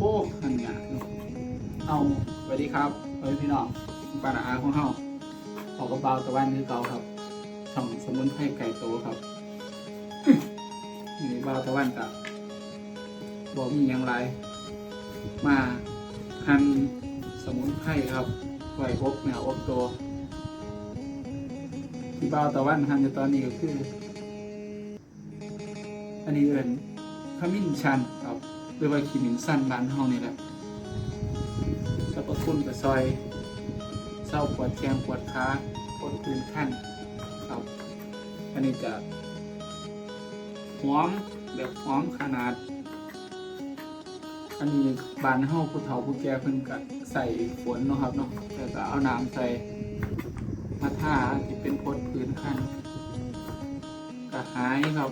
โอ้หันยาเนาะเอาสวัสดีครับเฮ้ยพี่น้องปานาอาของเฮาออกระเป๋าตะวันคือเก่าครับช่องสมุนไพรไก่โตครับนี่เบาตะวันกับบอกมีอย่างไร มาหั่นสมุนไพรครับไว้อบแนวอบตัวที่เบาตะวันหั่นอยู่ตอนนี้ก็คือ อันนี้เอินขมิ้นชันครับ หรือว่าขีมินสั้นบ้านเฮานี่แหละสรรพคุณกับซอยเศร้าปวดแขงปวดขาปวดพื้นขั้นครับอันนี้จะหอมแบบหอมขนาด อันนี้บานเฮาผู้เฒ่าผู้แก่เพิ่นก็ใส่ฝนเนาะครับเนาะแล้วก็เอาน้ำใส่มาทาที่เป็นพดพื้นขั้นก็หายครับ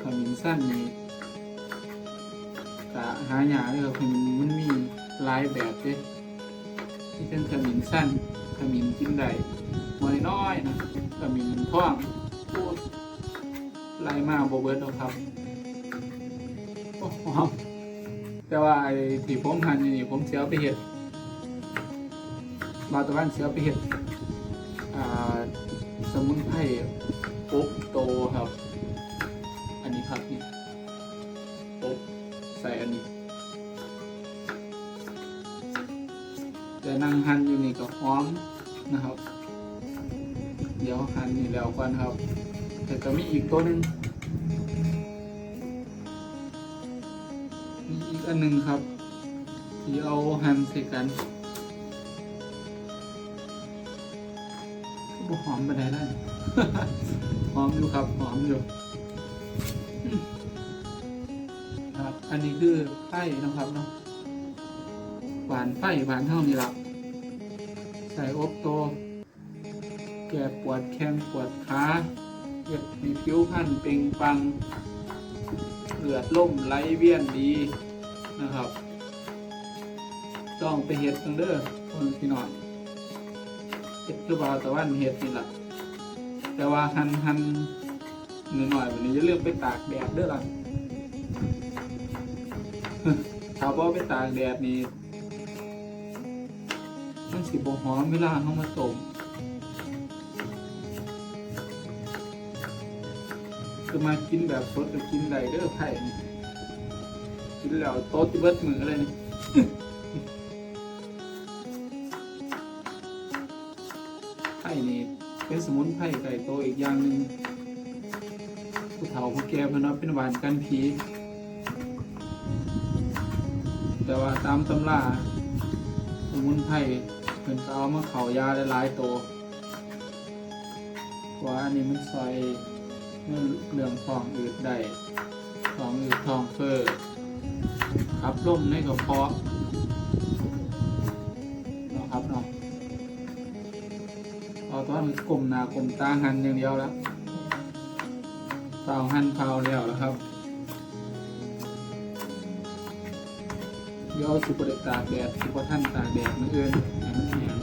ขมิ้นสั้นนี่ กะหายากเลยครับมันมีหลายแบบเด้ที่เป็นขมิ้นสั้นขมิ้นกินได้หัวน้อยๆนะขมิ้นท่องพูดไล่มาโบเบิร์ดแล้วครับแต่ว่าไอ้ที่ผมหันอยู่นี่ผมเสียไปเห็ดบาตะวันเสียไปเห็ดสมุนไพรปุ๊บโตครับ อันนี้ครับนี่ ใส่อันนี้แต่นั่งหั่นอยู่นี่ก็หอมนะครับ เดี๋ยวหั่นนี่แล้วก่อนครับ แต่ก็มีอีกตัวหนึ่งมีอีกอันหนึ่งครับ ที่เอาหั่นใส่กันก็หอมไปได้แล้วหอมอยู่ครับหอมอยู่ อันนี้คือไผ่นะครับเนาะหวานไผ่หวานเท่านี้ละใส่อบโต แก่ปวดแข้งปวดขาเก็บมีผิวพรรณเปล่งปังเลือดล่มไหลเวียนดีนะครับ ต้องไปเห็ดกันเด้อคนพี่น้องเห็ดคือบาวตะวันเห็ดนี่แหละแต่ว่าหันหันหน่อยๆวันนี้จะเลือกไปตากแดดเด้อล่ะ ถ้าบ่ไปตากแดดนี่มันสิบ่หอมเวลาเฮามาต้มคือมากินแบบสดก็กินได้เด้อไผ่นี่กินแล้วโตติเบิดมือเลยนี่ไผ่นี่เป็นสมุนไพรไก่โตอีกอย่างหนึ่งผู้เฒ่าผู้แก่เพิ่นว่าเป็นหวานกันผี แต่ว่าตามตำราสมุนไพรเพิ่นก็เอามาเขายาหลายๆตัวว่าอันนี้มันซอยเรื่องทองอืดได้ทองอืดทองเฟอ้อขับลมในกระเพาะนะครับเนาะเอตอนกลมหน้ากลมตาหันอย่างเดียวแล้วเปล่าหันเปล่าแล้วแล้วครับ เดี๋ยวสุกเดตากแดดสุกท่านตากแดดมืออื่นให้มันแห้ง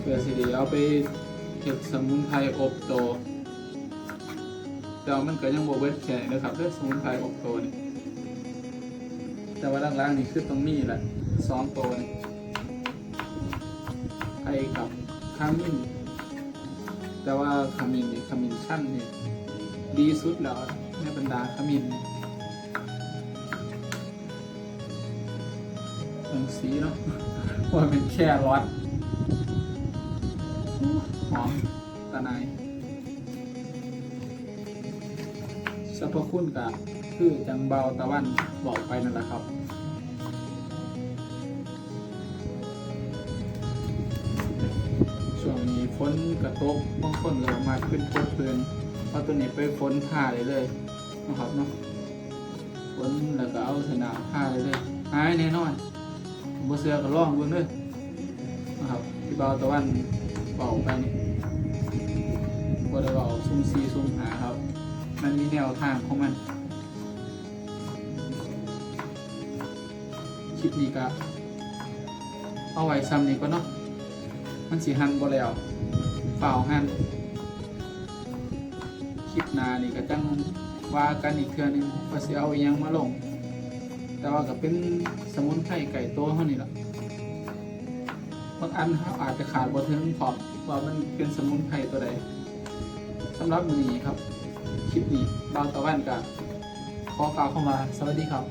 เพื่อสิเดีเอาไปเก็บสมุนไพรอบโตแต่ว่ามันก็ยังโบเบิร์ตแค่นะครับเรื่องสมุนไพรอบโตนี่แต่ว่าล่างๆนี่คือตรงนี้แหละสองโตนี่ไอกับขมิ้นแต่ว่าขมิ้นนี่ขมิ้นชั้นนี่ดีสุดแล้วในบรรดาขมิ้น นี่เป็นสีเนาะว่าเป็นแค่ร้อนหอมตะไนสรรพคุณกับคือจังเบาตะวันบอกไปนั่นแหละครับช่วงนี้ฝนกระตกบางคนเลยมาขึ้นพดเพลินเพราะตัวนี้ไปฝนผ้าเลยเลยนะครับเนาะฝนแล้วก็เอาสนามผ้าเลยเลยหายแน่นอน บ่เสือก็ลองเบิ่งเด้อนะครับที่เบาตะวันเบาไปนี่บ่ได้เบาซุ่มซีซุ่มหาครับ มันมีแนวทางของมันคลิปนี้ก็เอาไว้ซ้ำนี่ก็เนาะมันสิหันบ่แล้วเปล่าหันคลิปหน้านี่ก็จังว่ากันอีกเทื่อหนึงว่าสิเอาอิหยังมาลง แต่ว่าก็เป็นสมุนไพรไก่ตัวเท่านี้แหละบางอันครับอาจจะขาดบ่ถึงขอบว่ามันเป็นสมุนไพรตัวใดสำหรับมือนี้ครับ คลิปนี้บางตะวันกับขอกล่าวเข้ามา สวัสดีครับ